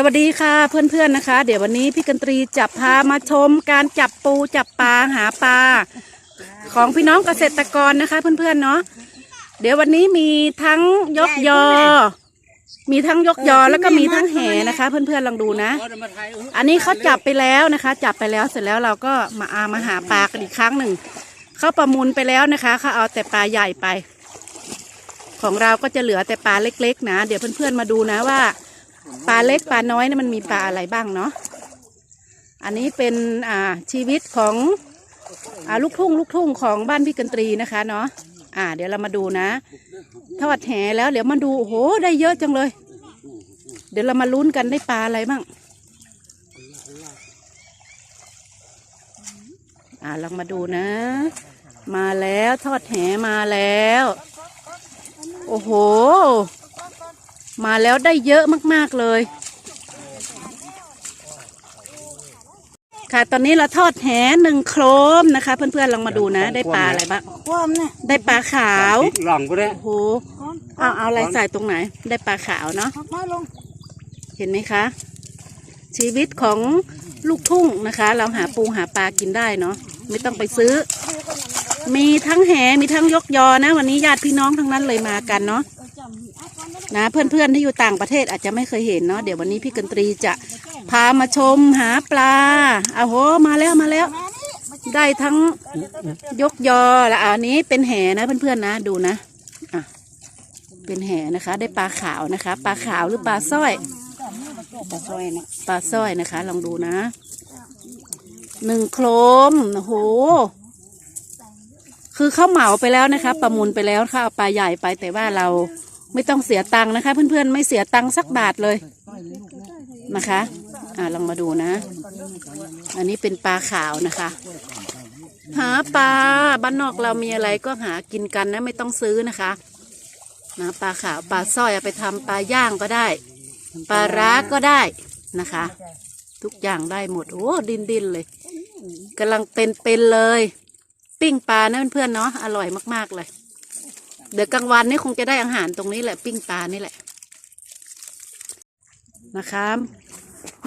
สวัสดีค่ะเพื่อนๆนะคะ เดี๋ยววันนี้พี่กันตรีจะพามาชมการจับปูจับปลาหาปลาของพี่น้องเกษตรกรนะคะเพื่อนๆเนาะเดี๋ยววันนี้มีทั้งยกยอ มีทั้งยกยอแล้วก็มีทั้งแห่นะคะ เพื่อนๆลองดูนะ อันนี้เขาจับไปแล้วนะคะ จับไปแล้วเสร็จแล้วเราก็มาอามาหาปลากันอีกครั้งหนึ่งเขาประมูลไปแล้วนะคะเขาเอาแต่ปลาใหญ่ไป ของเราก็จะเหลือแต่ปลาเล็ก ๆ นะ เดี๋ยวเพื่อนๆมาดูนะว่า ปลาเล็กปลาน้อยนี่มันมีปลาอะไรบ้างเนาะอันนี้เป็นอ่าชีวิตของอ่าลูกทุ่งลูกทุ่งของบ้านพี่กันตรีนะคะเนาะอ่า เดี๋ยวเรามาดูนะทอดแหแล้วเดี๋ยวมาดูโอ้โหได้เยอะจังเลย เดี๋ยวเรามาลุ้นกันได้ปลาอะไรบ้างอ่าลองมาดูนะ มาแล้วทอดแหมาแล้ว โอ้โห มาแล้วได้เยอะมากๆเลย ค่ะตอนนี้เราทอดแหหนึ่งโครมนะคะ เพื่อนๆลองมาดูนะ ได้ปลาอะไรบ้างความเนี่ยได้ปลาขาวหลังก็ได้โอ้โหเอาเอาอะไรใส่ตรงไหน ได้ปลาขาวเนาะมาลงเห็นไหมคะ ชีวิตของลูกทุ่งนะคะ เราหาปูหาปลากินได้เนาะไม่ต้องไปซื้อ มีทั้งแหมีทั้งยกยอนะ วันนี้ญาติพี่น้องทั้งนั้นเลยมากันเนาะ นะเพื่อนๆที่อยู่ต่างประเทศอาจจะไม่เคยเห็นเนาะเดี๋ยววันนี้พี่กันตรีจะพามาชมหาปลาอ้าโหมาแล้วมาแล้ว ได้ทั้งยกยอและอันนี้เป็นแหนะเพื่อนๆนะดูนะอะเป็นแหนะคะ ได้ปลาขาวนะคะ ปลาขาวหรือปลาสร้อยตะซอยนี่ยปลาสร้อยนะคะ ลองดูนะหนึ่งโครมโอ้โหคือเข้าเหมาไปแล้วนะคะ ประมูลไปแล้วค่ะเอาปลาใหญ่ไปแต่ว่าเรา ไม่ต้องเสียตังค์นะคะ เพื่อนๆไม่เสียตังค์สักบาทเลยนะคะ อ่าลองมาดูนะ อันนี้เป็นปลาขาวนะคะ หาปลาบ้านนอกเรามีอะไรก็หากินกันนะ ไม่ต้องซื้อนะคะนะปลาขาวปลาสร้อยเอาไปทำปลาย่างก็ได้ ปลาร้าก็ได้นะคะ ทุกอย่างได้หมดโอ้ดินดินๆเลยกำลังเป็นเป็นๆเลย ปิ้งปลานะเพื่อนๆเนาะอร่อยมากๆเลย เดี๋ยวกลางวันนี่คงจะได้อาหารตรงนี้แหละ ปิ้งปลานี่แหละ นะคะ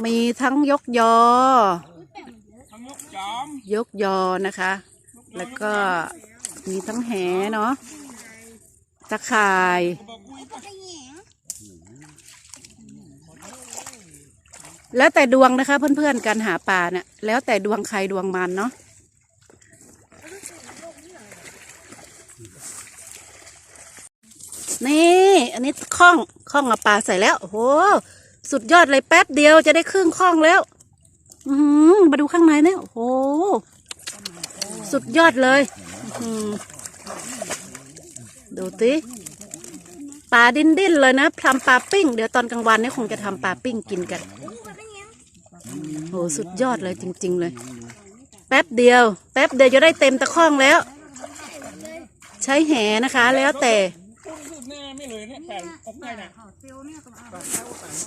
มีทั้งยกยอ ยกยอนะคะ แล้วก็มีทั้งแหเนาะตะข่าย แล้วแต่ดวงนะคะ เพื่อนๆการหาปลาเนี่ยแล้วแต่ดวงใครดวงมันเนาะ นี่ อันนี้ข้องข้องเอาปลาใส่แล้วโอ้โหสุดยอดเลยแป๊บเดียวจะได้ครึ่งข้องแล้ว อือหือมาดูข้างในเนี่ยโอ้โหสุดยอดเลยดูติปลาดิ้นดิ้นเลยนะทำปลาปิ้ง เดี๋ยวตอนกลางวันนี่คงจะทำปลาปิ้งกินกันโหสุดยอดเลยจริง ๆ เลย แป๊บเดียว แป๊บเดียวจะได้เต็มตะข้องแล้ว ใช้แหนะคะแล้วแต่ หน้าไม่เลยเนี่ยแปดอกไงเนี่ยเตียวเนี่ยก็มาเอา